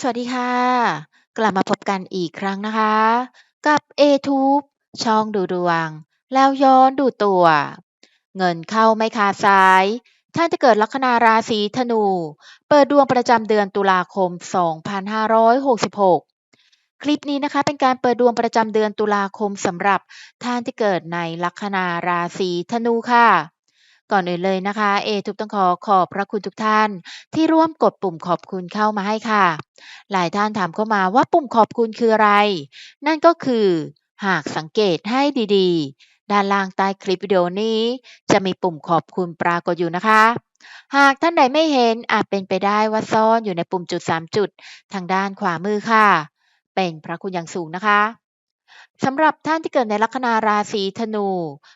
สวัสดีค่ะ กลับมาพบกันอีกครั้งนะคะ กับ A-Tube ช่องดูดวง แล้วย้อนดูตัว เงินเข้าไม่ขาดสาย ท่านจะเกิดลัคนาราศีธนู เปิดดวงประจำเดือนตุลาคม 2566 คลิปนี้นะคะเป็นการเปิดดวงประจำเดือนตุลาคมสำหรับท่านที่เกิดในลัคนาราศีธนูค่ะ ก่อนอื่นเลยนะคะ เอทุกต้องขอขอบพระคุณทุกท่าน ที่ร่วมกดปุ่มขอบคุณเข้ามาให้ค่ะ หลายท่านถามเข้ามาว่าปุ่มขอบคุณคืออะไร นั่นก็คือ หากสังเกตให้ดีๆ ด้านล่างใต้คลิปวิดีโอนี้ จะมีปุ่มขอบคุณปรากฏอยู่นะคะ หากท่านใดไม่เห็นอาจเป็นไปได้ว่าซ่อนอยู่ในปุ่มจุด 3 จุด ทางด้านขวามือค่ะ เป็นพระคุณอย่างสูงนะคะ สำหรับท่านที่เกิดในลัคนาราศีธนู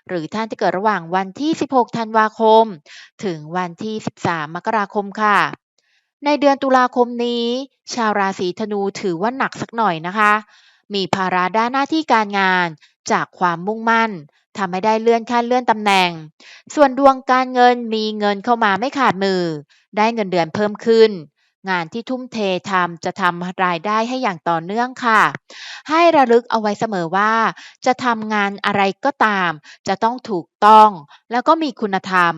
หรือท่านที่เกิดระหว่างวันที่ 16 ธันวาคม ถึงวันที่ 13 มกราคมค่ะ ในเดือนตุลาคมนี้ ชาวราศีธนูถือว่าหนักสักหน่อยนะคะ มีภาระด้านหน้าที่การงานจากความมุ่งมั่นทำให้ได้เลื่อนขั้นเลื่อนตำแหน่ง ส่วนดวงการเงินมีเงินเข้ามาไม่ขาดมือ ได้เงินเดือนเพิ่มขึ้น งานที่ทุ่มเททำจะทำรายได้ให้อย่างต่อเนื่องค่ะ ให้ระลึกเอาไว้เสมอว่า จะทำงานอะไรก็ตาม จะต้องถูกต้อง แล้วก็มีคุณธรรม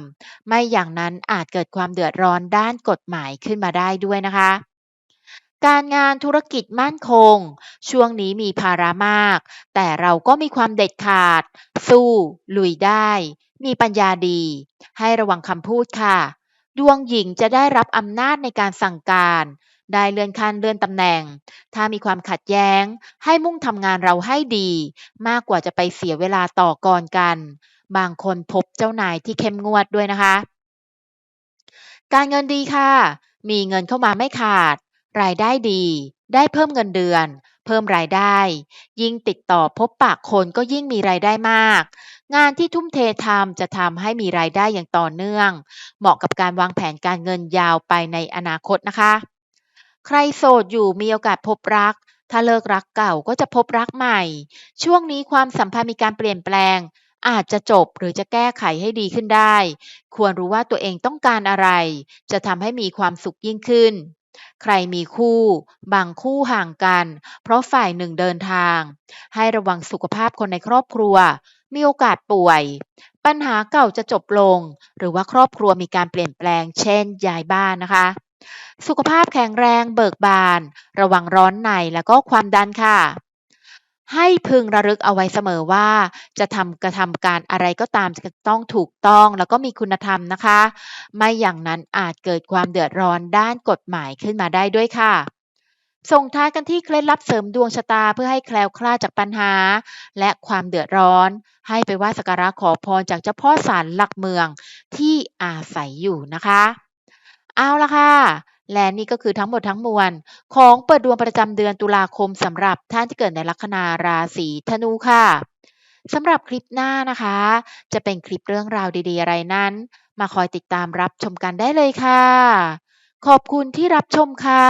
ไม่อย่างนั้นอาจเกิดความเดือดร้อนด้านกฎหมายขึ้นมาได้ด้วยนะคะการงานธุรกิจมั่นคง ช่วงนี้มีภาระมาก แต่เราก็มีความเด็ดขาด สู้ ลุยได้ มีปัญญาดี ให้ระวังคำพูดค่ะ ดวงหญิงจะได้รับอำนาจในการสั่งการ ได้เลื่อนขั้นเลื่อนตำแหน่ง ถ้ามีความขัดแย้ง ให้มุ่งทำงานเราให้ดี มากกว่าจะไปเสียเวลาต่อกรกัน บางคนพบเจ้านายที่เข้มงวดด้วยนะคะ การเงินดีค่ะ มีเงินเข้ามาไม่ขาด รายได้ดี ได้เพิ่มเงินเดือน เพิ่มรายได้ ยิ่งติดต่อพบปะคนก็ยิ่งมีรายได้มาก งานที่ทุ่มเททำจะทำให้มีรายได้อย่างต่อเนื่อง เหมาะกับการวางแผนการเงินยาวไปในอนาคตนะคะ ใครโสดอยู่มีโอกาสพบรัก ถ้าเลิกรักเก่าก็จะพบรักใหม่ ช่วงนี้ความสัมพันธ์มีการเปลี่ยนแปลง อาจจะจบหรือจะแก้ไขให้ดีขึ้นได้ ควรรู้ว่าตัวเองต้องการอะไร จะทำให้มีความสุขยิ่งขึ้นใครมีคู่ บางคู่ห่างกัน เพราะฝ่ายหนึ่งเดินทาง ให้ระวังสุขภาพคนในครอบครัว มีโอกาสป่วย ปัญหาเก่าจะจบลง หรือว่าครอบครัวมีการเปลี่ยนแปลง เช่นย้ายบ้านนะคะ สุขภาพแข็งแรงเบิกบาน ระวังร้อนในและก็ความดันค่ะ ให้พึงระลึกเอาไว้เสมอว่า จะทำกระทำการอะไรก็ตามจะต้องถูกต้องแล้วก็มีคุณธรรมนะคะ ไม่อย่างนั้นอาจเกิดความเดือดร้อนด้านกฎหมายขึ้นมาได้ด้วยค่ะ ส่งท้ายกันที่เคล็ดลับเสริมดวงชะตาเพื่อให้แคล้วคลาดจากปัญหา และความเดือดร้อน ให้ไปไหว้สักการะขอพรจากเจ้าพ่อศาลหลักเมืองที่อาศัยอยู่นะคะ เอาละค่ะ และนี่ก็คือทั้งหมดทั้งมวล ของเปิดดวงประจำเดือนตุลาคมสำหรับท่านที่เกิดในลัคนาราศีธนูค่ะสำหรับคลิปหน้านะคะ จะเป็นคลิปเรื่องราวดีๆ อะไรนั้น มาคอยติดตามรับชมกันได้เลยค่ะ ขอบคุณที่รับชมค่ะ